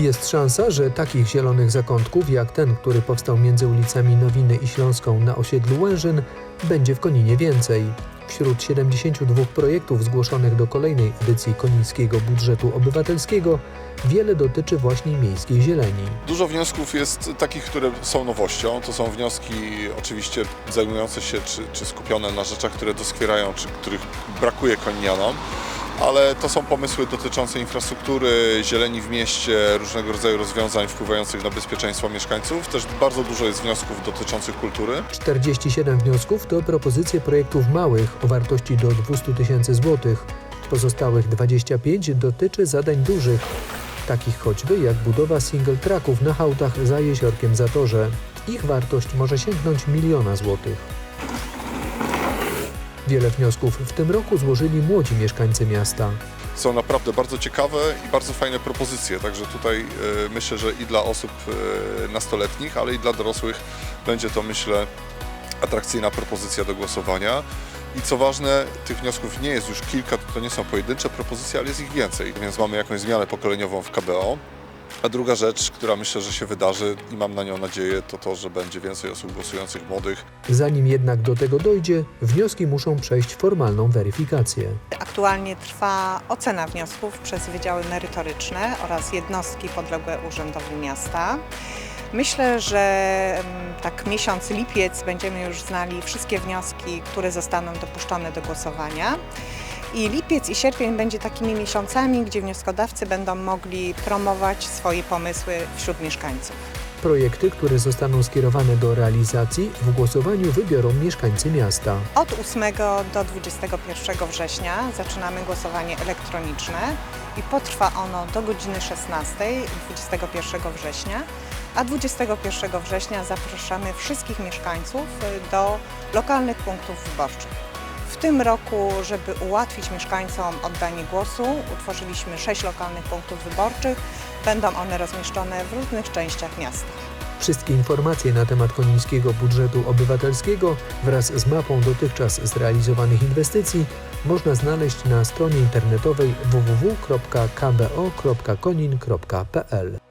Jest szansa, że takich zielonych zakątków jak ten, który powstał między ulicami Nowiny i Śląską na osiedlu Łężyn, będzie w Koninie więcej. Wśród 72 projektów zgłoszonych do kolejnej edycji konińskiego budżetu obywatelskiego wiele dotyczy właśnie miejskiej zieleni. Dużo wniosków jest takich, które są nowością. To są wnioski oczywiście zajmujące się czy, czy skupione na rzeczach, które doskwierają, czy których brakuje koninianom. Ale to są pomysły dotyczące infrastruktury, zieleni w mieście, różnego rodzaju rozwiązań wpływających na bezpieczeństwo mieszkańców. Też bardzo dużo jest wniosków dotyczących kultury. 47 wniosków to propozycje projektów małych o wartości do 200 tysięcy złotych. Pozostałych 25 dotyczy zadań dużych, takich choćby jak budowa single tracków na hałdach za jeziorkiem Zatorze. Ich wartość może sięgnąć miliona złotych. Wiele wniosków w tym roku złożyli młodzi mieszkańcy miasta. Są naprawdę bardzo ciekawe i bardzo fajne propozycje. Także tutaj e, myślę, że i dla osób e, nastoletnich, ale i dla dorosłych będzie to myślę atrakcyjna propozycja do głosowania. I co ważne, tych wniosków nie jest już kilka, to nie są pojedyncze propozycje, ale jest ich więcej, więc mamy jakąś zmianę pokoleniową w KBO. A druga rzecz, która myślę, że się wydarzy i mam na nią nadzieję, to to, że będzie więcej osób głosujących młodych. Zanim jednak do tego dojdzie, wnioski muszą przejść formalną weryfikację. Aktualnie trwa ocena wniosków przez wydziały merytoryczne oraz jednostki podległe urzędowi miasta. Myślę, że tak miesiąc lipiec będziemy już znali wszystkie wnioski, które zostaną dopuszczone do głosowania. I lipiec i sierpień będzie takimi miesiącami, gdzie wnioskodawcy będą mogli promować swoje pomysły wśród mieszkańców. Projekty, które zostaną skierowane do realizacji, w głosowaniu wybiorą mieszkańcy miasta. Od 8 do 21 września zaczynamy głosowanie elektroniczne i potrwa ono do godziny 16 21 września, a 21 września zapraszamy wszystkich mieszkańców y, do lokalnych punktów wyborczych. W tym roku, żeby ułatwić mieszkańcom oddanie głosu, utworzyliśmy sześć lokalnych punktów wyborczych. Będą one rozmieszczone w różnych częściach miasta. Wszystkie informacje na temat konińskiego budżetu obywatelskiego wraz z mapą dotychczas zrealizowanych inwestycji można znaleźć na stronie internetowej www.kbo.konin.pl.